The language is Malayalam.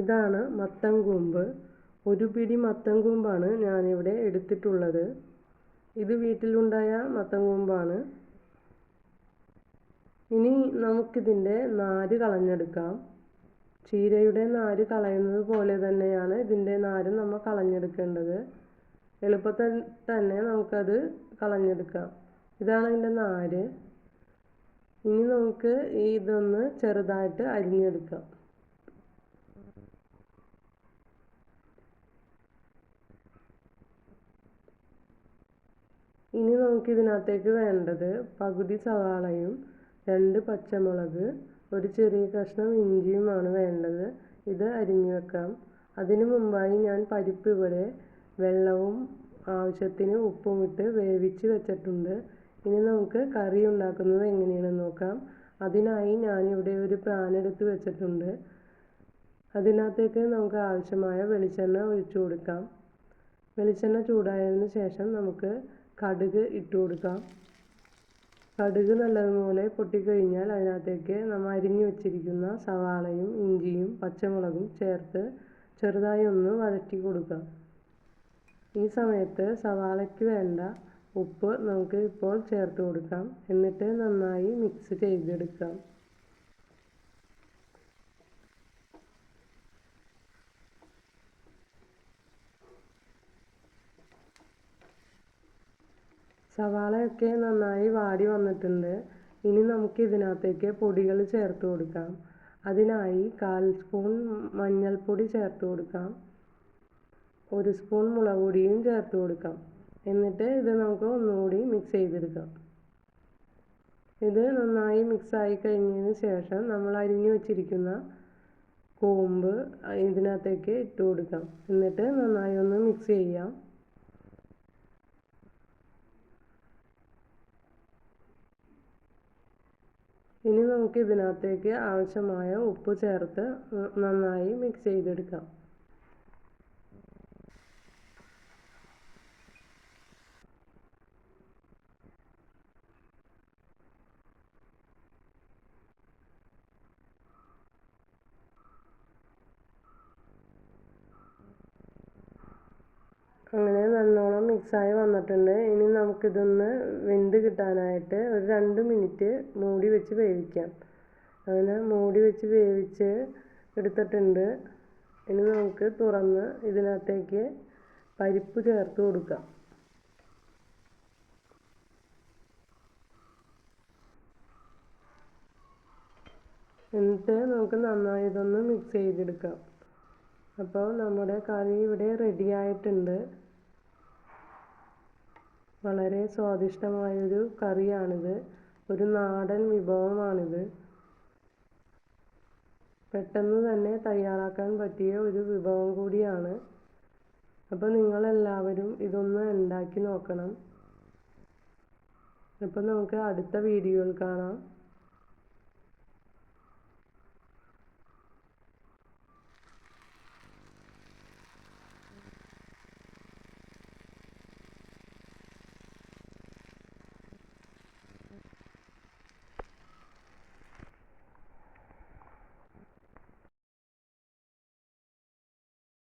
ഇതാണ് മത്തൻ കൂമ്പ്. ഒരു പിടി മത്തൻ കൂമ്പാണ് ഞാനിവിടെ എടുത്തിട്ടുള്ളത്. ഇത് വീട്ടിലുണ്ടായ മത്തൻ കൂമ്പാണ്. ഇനി നമുക്കിതിന്റെ നാര് കളഞ്ഞെടുക്കാം. ചീരയുടെ നാര് കളയുന്നത് പോലെ തന്നെയാണ് ഇതിന്റെ നാര് നമ്മൾ കളഞ്ഞെടുക്കേണ്ടത്. എളുപ്പത്തിൽ തന്നെ നമുക്കത് കളഞ്ഞെടുക്കാം. ഇതാണ് അതിന്റെ നാര്. ഇനി നമുക്ക് ഇതൊന്ന് ചെറുതായിട്ട് അരിഞ്ഞെടുക്കാം. ഇനി നമുക്ക് ഇതിനകത്തേക്ക് വേണ്ടത് പകുതി സവാളയും രണ്ട് പച്ചമുളക് ഒരു ചെറിയ കഷ്ണം ഇഞ്ചിയുമാണ് വേണ്ടത്. ഇത് അരിഞ്ഞു വെക്കാം. അതിനു മുമ്പായി ഞാൻ പരിപ്പ് ഇവിടെ വെള്ളവും ആവശ്യത്തിന് ഉപ്പും ഇട്ട് വേവിച്ച് വെച്ചിട്ടുണ്ട്. ഇനി നമുക്ക് കറി ഉണ്ടാക്കുന്നത് എങ്ങനെയാണെന്ന് നോക്കാം. അതിനായി ഞാനിവിടെ ഒരു പാൻ എടുത്ത് വെച്ചിട്ടുണ്ട്. അതിനകത്തേക്ക് നമുക്ക് ആവശ്യമായ വെളിച്ചെണ്ണ ഒഴിച്ചു കൊടുക്കാം. വെളിച്ചെണ്ണ ചൂടായതിന് ശേഷം നമുക്ക് കടുക് ഇട്ട് കൊടുക്കാം. കടുക് നല്ലതുപോലെ പൊട്ടിക്കഴിഞ്ഞാൽ അതിനകത്തേക്ക് നമ്മൾ അരിഞ്ഞു വെച്ചിരിക്കുന്ന സവാളയും ഇഞ്ചിയും പച്ചമുളകും ചേർത്ത് ചെറുതായി ഒന്ന് വഴറ്റി കൊടുക്കാം ഈ സമയത്ത് സവാളയ്ക്ക് വേണ്ട ഉപ്പ് നമുക്ക് ഇപ്പോൾ ചേർത്ത് കൊടുക്കാം. എന്നിട്ട് നന്നായി മിക്സ് ചെയ്തെടുക്കാം. സവാളയൊക്കെ നന്നായി വാടി വന്നിട്ടുണ്ട്. ഇനി നമുക്ക് ഇതിനകത്തേക്ക് പൊടികൾ ചേർത്ത് കൊടുക്കാം. അതിനായി കാൽ സ്പൂൺ മഞ്ഞൾപ്പൊടി ചേർത്ത് കൊടുക്കാം. ഒരു സ്പൂൺ മുളക് പൊടിയും ചേർത്ത് കൊടുക്കാം. എന്നിട്ട് ഇത് നമുക്ക് ഒന്നുകൂടി മിക്സ് ചെയ്തെടുക്കാം. ഇത് നന്നായി മിക്സ് ആയി കഴിഞ്ഞതിന് ശേഷം നമ്മൾ അരിഞ്ഞു വെച്ചിരിക്കുന്ന കൂമ്പ് ഇതിനകത്തേക്ക് ഇട്ട് കൊടുക്കാം. എന്നിട്ട് നന്നായി ഒന്ന് മിക്സ് ചെയ്യാം. ഇനി നമുക്ക് ഇതിനകത്തേക്ക് ആവശ്യമായ ഉപ്പ് ചേർത്ത് നന്നായി മിക്സ് ചെയ്തെടുക്കാം അങ്ങനെ നല്ലോണം മിക്സായി വന്നിട്ടുണ്ട്. ഇനി നമുക്കിതൊന്ന് വെന്ത് കിട്ടാനായിട്ട് ഒരു രണ്ട് മിനിറ്റ് മൂടി വെച്ച് വേവിക്കാം. അങ്ങനെ മൂടി വെച്ച് വേവിച്ച് എടുത്തിട്ടുണ്ട്. ഇനി നമുക്ക് തുറന്ന് ഇതിനകത്തേക്ക് പരിപ്പ് ചേർത്ത് കൊടുക്കാം. എന്നിട്ട് നമുക്ക് നന്നായി ഇതൊന്ന് മിക്സ് ചെയ്തെടുക്കാം. അപ്പോൾ നമ്മുടെ കറി ഇവിടെ റെഡി ആയിട്ടുണ്ട്. വളരെ സ്വാദിഷ്ടമായൊരു കറിയാണിത്. ഒരു നാടൻ വിഭവമാണിത്. പെട്ടെന്ന് തന്നെ തയ്യാറാക്കാൻ പറ്റിയ ഒരു വിഭവം കൂടിയാണ്. അപ്പോൾ നിങ്ങളെല്ലാവരും ഇതൊന്ന് ഉണ്ടാക്കി നോക്കണം. അപ്പോൾ നമുക്ക് അടുത്ത വീഡിയോയിൽ കാണാം.